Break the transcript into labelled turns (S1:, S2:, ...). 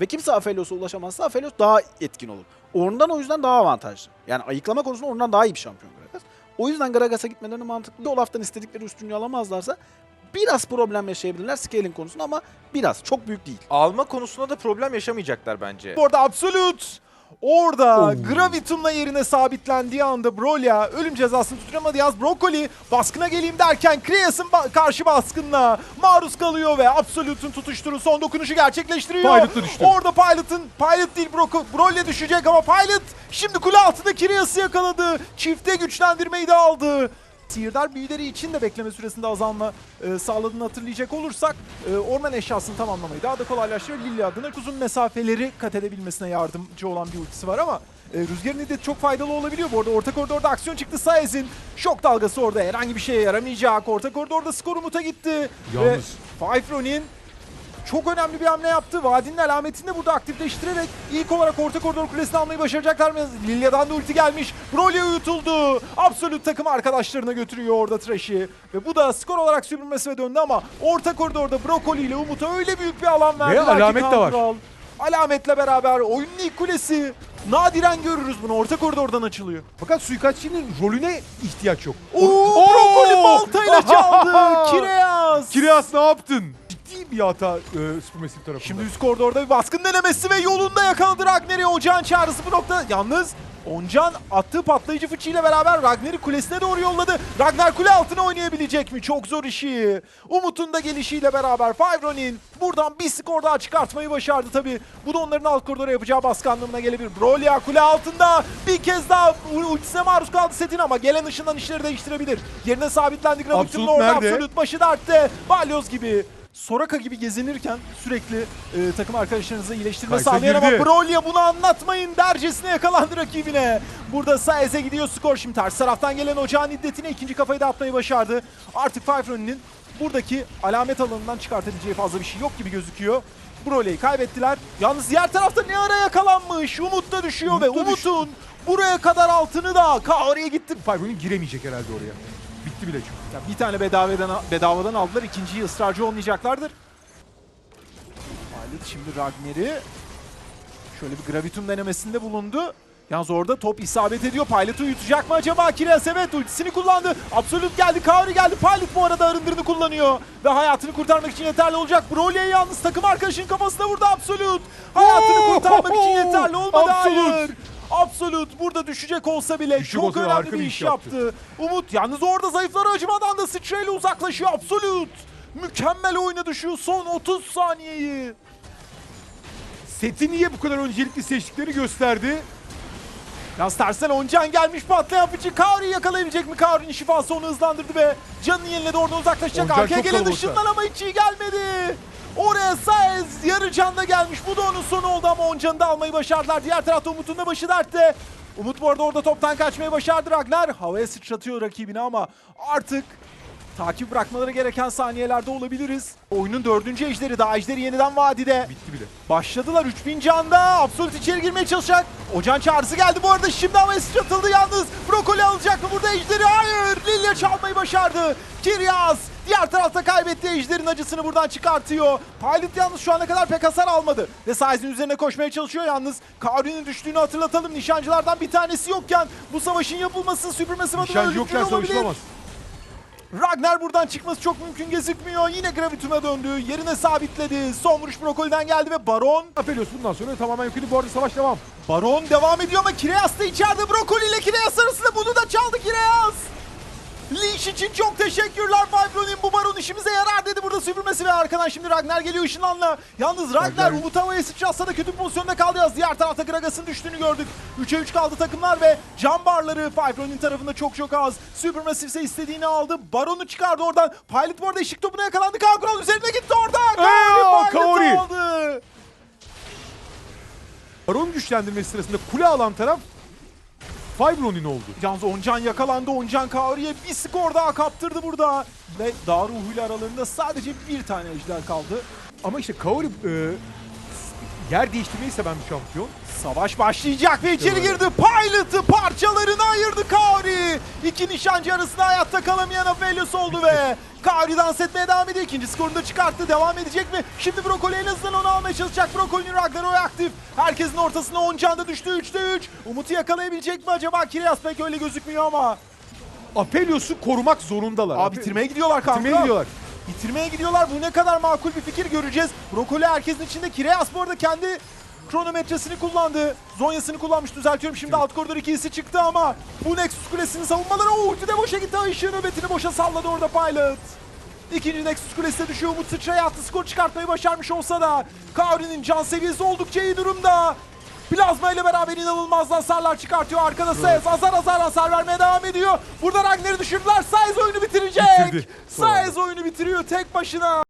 S1: ve kimse Aphelios'a ulaşamazsa Aphelios daha etkin olur. Orn'dan o yüzden daha avantajlı. Yani ayıklama konusunda Orn'dan daha iyi bir şampiyon Gragas. O yüzden Gragas'a gitmeleri mantıklı. Olaf'tan istedikleri üstünlüğü alamazlarsa biraz problem yaşayabilirler scaling konusunda ama biraz. Çok büyük değil.
S2: Alma konusunda da problem yaşamayacaklar bence.
S3: Bu arada Absolute orada
S1: Oo.
S3: Gravitum'la yerine sabitlendiği anda Brolia ölüm cezasını tutturamadı. Yaz Broccoli baskına geleyim derken Kriyas'ın ba- karşı baskınla maruz kalıyor ve Absolute'un tutuşturu son dokunuşu gerçekleştiriyor.
S4: Pilot da düştü.
S3: Orada Pilot'ın, Pilot değil Bro Brolia düşecek ama Pilot şimdi kule altında Kriyas'ı yakaladı. Çifte güçlendirmeyi de aldı. Sihirdar büyüleri için de bekleme süresinde azalma e, sağladığını hatırlayacak olursak e, orman eşyasını tamamlamayı daha da kolaylaştırıyor. Lily adına uzun mesafeleri kat edebilmesine yardımcı olan bir ultisi var ama e, Rüzgar'ın iddeti çok faydalı olabiliyor. Bu arada orta koridorda aksiyon çıktı. Saez'in şok dalgası orada herhangi bir şeye yaramayacak. Orta koridorda skor Umut'a gitti.
S4: Yalnız-
S3: Ve Fifro'nin çok önemli bir hamle yaptı. Vadinin alametini de burada aktifleştirerek ilk olarak orta koridor kulesini almayı başaracaklar mı? Lilya'dan da ulti gelmiş. Broly uyutuldu. Absolut takım arkadaşlarına götürüyor orada Trash'i. Ve bu da skor olarak süpürmesine döndü ama orta koridorda Broccoli ile Umut'a öyle büyük bir alan verdiler ki
S4: alamet de var.
S3: Alametle beraber oyunun ilk kulesi. Nadiren görürüz bunu. Orta koridordan açılıyor.
S4: Fakat suikastçinin rolüne ihtiyaç yok.
S3: Oo, Broccoli baltayla çaldı. Kireas.
S4: Kireas ne yaptın? Ciddi bir hata e, Supermassive tarafında.
S3: Şimdi üst koridorda bir baskın denemesi ve yolunda yakaladı Ragnar'i. Ocağın çağrısı bu nokta. Yalnız Oncan attığı patlayıcı fıçıyla beraber Ragnar'ı kulesine doğru yolladı. Ragnar kule altına oynayabilecek mi? Çok zor işi. Umut'un da gelişiyle beraber Fyron'in buradan bir skor daha çıkartmayı başardı tabi. Bu da onların alt koridora yapacağı baskı anlamına gelebilir. Brolia kule altında bir kez daha ultisine maruz kaldı setin ama gelen ışından işleri değiştirebilir. Yerine sabitlendi
S4: Absolute
S3: orada
S4: nerede?
S3: Absolute başı dertte. Balyoz gibi. Soraka gibi gezinirken sürekli e, takım arkadaşlarınızı iyileştirme
S4: Kaysa
S3: sağlayan ama. Brolia bunu anlatmayın dercesine yakalandı rakibine. Burada Saez'e gidiyor skor şimdi ters taraftan gelen ocağın iddetine ikinci kafayı da atmayı başardı. Artık Fifron'un buradaki alamet alanından çıkartabileceği fazla bir şey yok gibi gözüküyor. Brolya'yı kaybettiler. Yalnız diğer tarafta ne ara yakalanmış. Umut da düşüyor ve
S4: Umut düştü.
S3: Umut'un buraya kadar altını da Kaori'ye gitti.
S4: Fire'ın giremeyecek herhalde oraya. Bitti bile çünkü.
S3: Ya bir tane bedavadan, bedavadan aldılar. ikinciyi ısrarcı olmayacaklardır. Halit şimdi Ragnar'i şöyle bir gravitum denemesinde bulundu. Yalnız orada top isabet ediyor. Pilot'u yutacak mı acaba? Kiraz evet ultisini kullandı. Absolut geldi. Kaori geldi. Pilot bu arada arındırını kullanıyor. Ve hayatını kurtarmak için yeterli olacak. Brolya'yı yalnız takım arkadaşının kafasına vurdu Absolut. Hayatını kurtarmak için yeterli olmadı.
S4: Absolut.
S3: Hayır. Absolut burada düşecek olsa bile
S4: Düşecek
S3: çok
S4: olsa
S3: önemli bir iş
S4: yaptı.
S3: yaptı. Umut yalnız orada zayıflara acımadan da sıçrayla uzaklaşıyor. Absolut. Mükemmel oynadı şu son 30 saniyeyi.
S4: Seti niye bu kadar öncelikli seçtikleri gösterdi.
S3: Yalnız tersten Oncan gelmiş patlayan fıçı. Yakalayabilecek mi? Kaori'nin şifası onu hızlandırdı ve canını yeniledi oradan uzaklaşacak.
S4: Oncan
S3: Arkaya gelen ışınlar ama hiç iyi gelmedi. Oraya Saez yarı canda gelmiş. Bu da onun sonu oldu ama Oncan'ı da almayı başardılar. Diğer tarafta Umut'un da başı dertte. Umut bu arada orada toptan kaçmayı başardı Ragnar. Havaya sıçratıyor rakibini ama artık takip bırakmaları gereken saniyelerde olabiliriz. Oyunun dördüncü ejderi daha ejderi yeniden vadide.
S4: Bitti bile.
S3: Başladılar 3000 canda. Absolut içeri girmeye çalışacak. Ocağın çağrısı geldi bu arada. Şimdi havaya sıçratıldı yalnız. Brokoli alacak mı burada ejderi? Hayır. Lilia çalmayı başardı. Kiryas diğer tarafta kaybetti. Ejderin acısını buradan çıkartıyor. Pilot yalnız şu ana kadar pek hasar almadı. Ve Saiz'in üzerine koşmaya çalışıyor yalnız. Kaori'nin düştüğünü hatırlatalım. Nişancılardan bir tanesi yokken bu savaşın yapılması süpürmesi adına
S4: yokken
S3: olabilir. Ragnar buradan çıkması çok mümkün gözükmüyor. Yine Gravitum'a döndü. Yerine sabitledi. Son vuruş Brokoli'den geldi ve Baron
S4: Apelios bundan sonra tamamen yok edildi. Bu arada savaş devam.
S3: Baron devam ediyor ama Kireas da içeride. Brokoli ile Kireas arasında bunu da çaldı. Leash için çok teşekkürler Vibron'in bu Baron işimize yarar dedi burada süpürmesi ve arkadan şimdi Ragnar geliyor ışınlanla. Yalnız Ragnar Umut havaya sıçratsa da kötü bir pozisyonda kaldı yaz. Diğer tarafta Gragas'ın düştüğünü gördük. 3'e 3 kaldı takımlar ve can barları Vibron'in tarafında çok çok az. Supermassive ise istediğini aldı. Baron'u çıkardı oradan. Pilot bu arada eşik topuna yakalandı. Kankron üzerine gitti orada. Kaori Pilot'u aldı.
S4: Baron güçlendirmesi sırasında kule alan taraf Fibron'in oldu.
S3: Yalnız Oncan yakalandı. Oncan Kaori'ye bir skor daha kaptırdı burada. Ve Dağ Ruhu ile aralarında sadece bir tane ejder kaldı.
S4: Ama işte Kaori e, yer değiştirmeyi seven bir şampiyon.
S3: Savaş başlayacak ve içeri girdi. Pilot'ı parçalarına ayırdı Kaori. İki nişancı arasında hayatta kalamayan Aphelios oldu ve Kaori dans etmeye devam ediyor. İkinci skorunu da çıkarttı. Devam edecek mi? Şimdi Brokoli en azından onu almaya çalışacak. Brokoli'nin Ragnarok aktif. Herkesin ortasına 10 canda düştü. 3'te 3. Umut'u yakalayabilecek mi acaba? Kiryas pek öyle gözükmüyor ama.
S4: Apelios'u korumak zorundalar.
S3: Aa bitirmeye gidiyorlar kanka.
S4: Bitirmeye gidiyorlar.
S3: Bitirmeye gidiyorlar. Bu ne kadar makul bir fikir göreceğiz. Brokoli herkesin içinde. Kireas bu arada kendi kronometresini kullandı. Zonyasını kullanmış düzeltiyorum. Şimdi alt koridor ikilisi çıktı ama bu Nexus Kulesi'nin savunmaları o ulti de boşa gitti. Işığı nöbetini boşa salladı orada Pilot. İkinci Nexus Kulesi de düşüyor. Umut sıçraya attı. Skor çıkartmayı başarmış olsa da Kaori'nin can seviyesi oldukça iyi durumda. Plazma ile beraber inanılmaz hasarlar çıkartıyor. Arkada Saez azar azar hasar vermeye devam ediyor. Burada Ragnar'ı düşürdüler. Saez oyunu bitirecek. Saez oyunu bitiriyor tek başına.